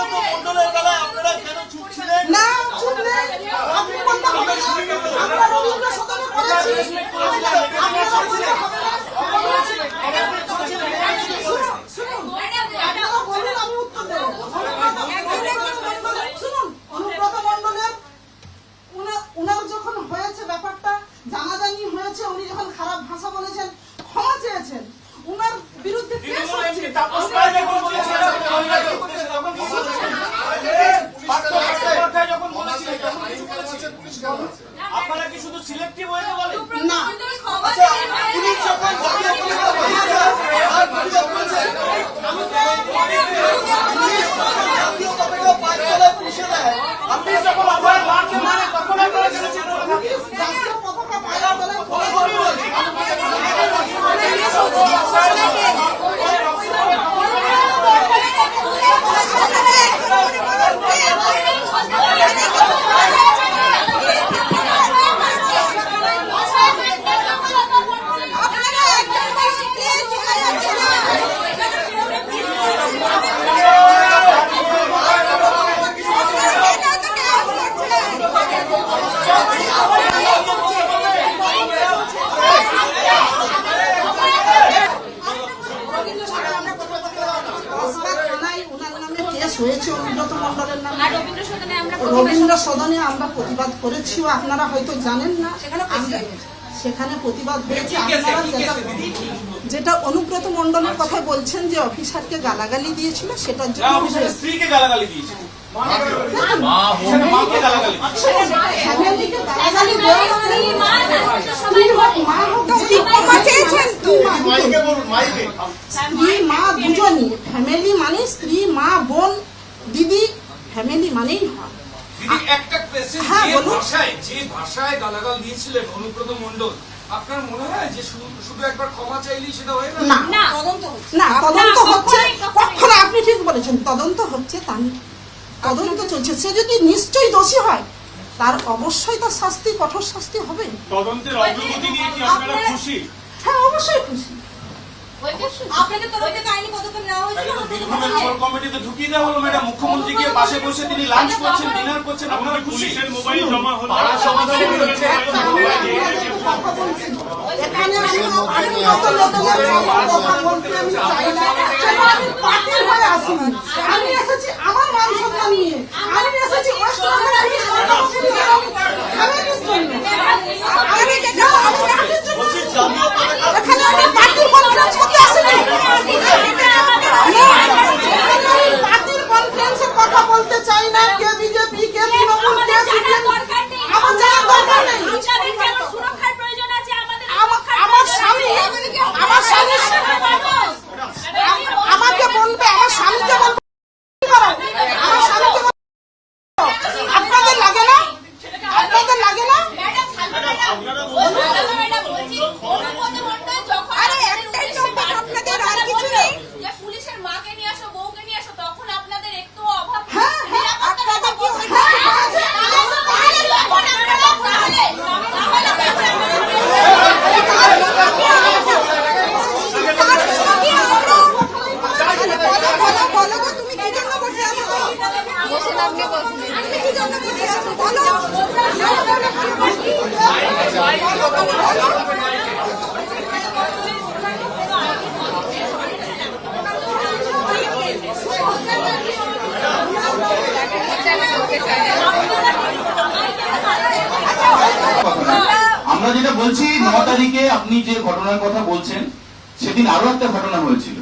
আপনারা কেন চুপ ছিলেন না চুপ নেই আপনি বলতে হবে আমরা রবীন্দ্র সদনে করেছি আপনারা বলতে হবে না। শুনুন, শুনুন, আপনারা বলুন, আমি উত্তর দেব। শুনুন, অনুব্রত মণ্ডলের উনা- উনার যখন হয়েছে ব্যাপারটা জানাজানি হয়েছে উনি যখন খারাপ ভাষা বলেছেন ক্ষমা চেয়েছেন উনার বিরুদ্ধে কেস হচ্ছে। আপনারা কি শুধু সিলেক্টিভ হয়ে বলেন? না। পুলিশ যখন জাতীয় পতাকা আর অভিযোগ করছে, জাতীয় পতাকা পাঁচ তলায় পুষে দেয়। আপনি যখন আপনার মাকে মারে তখন আপনারা কেন চুপ করে থাকেন? জাতীয় পতাকা পায়রা বলে ফলো করুন। কসবা থানায় ওনার নামে হয়েছে অনুব্রত মন্ডলের নামে। রবীন্দ্র সদনে আমরা রবীন্দ্র সদনে আমরা প্রতিবাদ করেছিও আপনারা হয়তো জানেন না। সেখানে প্রতিবাদ হয়েছে। আপনারা যেটা যেটা অনুব্রত মন্ডলের কথা বলছেন যে অফিসারকে গালাগালি দিয়েছিল সেটার জন্য স্ত্রী মা দুজনই। ফ্যামিলি মানে স্ত্রী মা বোন দিদি ফ্যামিলি মানেই একটা কোয়েশ্চেন হ্যাঁ, যে। ভাষায় যে ভাষায় গালাগাল দিয়েছিলেন অনুব্রত মণ্ডল আপনার মনে হয় যে শুধু শুধু একবার ক্ষমা চাইলেই সেটা হয়ে গেল না না না তদন্ত হচ্ছে কখনোই, কখনোই। কখনো আপনি ঠিক বলেছেন তদন্ত হচ্ছে তার তদন্ত চলছে সে যদি নিশ্চয়ই দোষী হয় তার অবশ্যই তার শাস্তি কঠোর শাস্তি হবে তদন্তের অগ্রগতি নিয়ে কি আপনারা খুশি হ্যাঁ অবশ্যই খুশি আপনাদের তরফ থেকে আইনি পদক্ষেপ নেওয়া হয়েছিল তাকে তো বীরভূমের কোর কমিটিতে ঢুকিয়ে দেওয়া হলো ম্যাডাম মুখ্যমন্ত্রী গিয়ে পাশে বসে তিনি লাঞ্চ করছেন ডিনার করছেন আপনারা খুশি মোবাইল জমা হলো এখানে আমি আমি চাই না সেটা আমি পার্টির হয়ে আসিনি আমি এসেছি আমার মান সম্মান নিয়ে আমি এসেছি ওয়েস্ট বেঙ্গলের এই সমাজের ফ্যামিলির জন্য আমি যেটা আমি পার্টির জন্য বলছি জাতীয় পতাকা এখানে আমি পার্টির কনফারেন্স করতে আসিনি পার্টির কনফারেন্সে কথা বলতে চাই না কে বিজেপি কে তৃণমূল কে সিপিএম আমার জানার দরকার নেই সুরক্ষার প্রয়োজন আছে আমাদের আমা- আমার স্বামী আমার স্বামী আমাকে বলবে আমার স্বামীকে বলবে কি করো? আমার স্বামীকে বলবে আপনাদের লাগে না আপনাদের লাগে না পুলিশের মাকে নিয়ে আসো বউকে নিয়ে আসো তখন আপনাদের একটু অভাব হ্যাঁ হ্যাঁ আপনাদের কি হ্যাঁ আমরা যেটা বলছি ন তারিখে আপনি যে ঘটনার কথা বলছেন সেদিন আরও একটা ঘটনা হয়েছিল।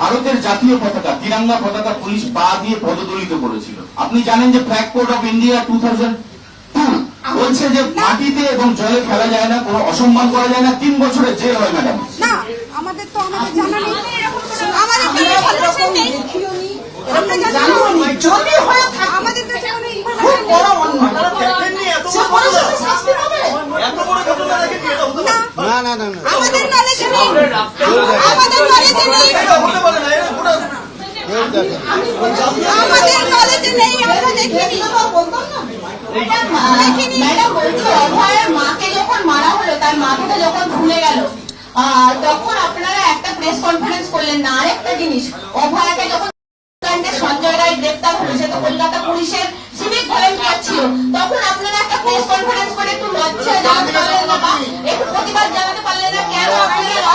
ভারতের জাতীয় পতাকা তিরঙ্গা পতাকা পুলিশ পা দিয়ে পদদলিত করেছিল। আপনি জানেন যে ফ্ল্যাগ কোড অফ ইন্ডিয়া টু বলছে যে মাটিতে এবং জলে খেলা যায় না কোনো অসম্মান করা যায় না তিন বছরের জেল হয় ম্যাডাম। না আমাদের তো আমাদের জানা নেই। আমাদের মাকে যখন মারা হলো তার মাথাটা যখন খুলে গেল তখন আপনারা একটা প্রেস কনফারেন্স করলেন না আরেকটা জিনিস অভয়াকে যখন সঞ্জয় রায় গ্রেপ্তার হলো সে তো কলকাতা পুলিশের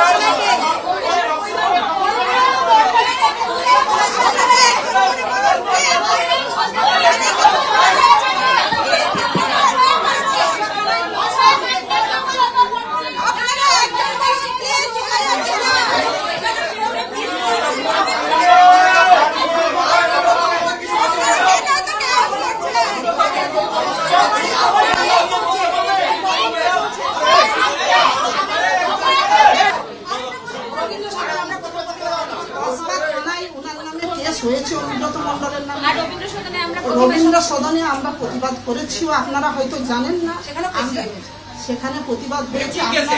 Thank you. রবীন্দ্র সদনে আমরা প্রতিবাদ করেছি আপনারা হয়তো জানেন না সেখানে প্রতিবাদ হয়েছে যেটা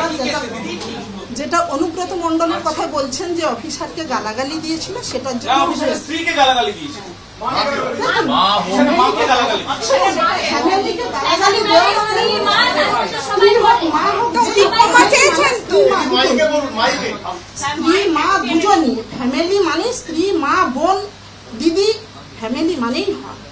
যেটা অনুব্রত মন্ডলের কথা বলছেন যে অফিসারকে গালাগালি দিয়েছিল সেটার জন্য স্ত্রী মা দুজনই ফ্যামিলি মানে স্ত্রী মা বোন দিদি ফ্যামিলি মানেই ঘর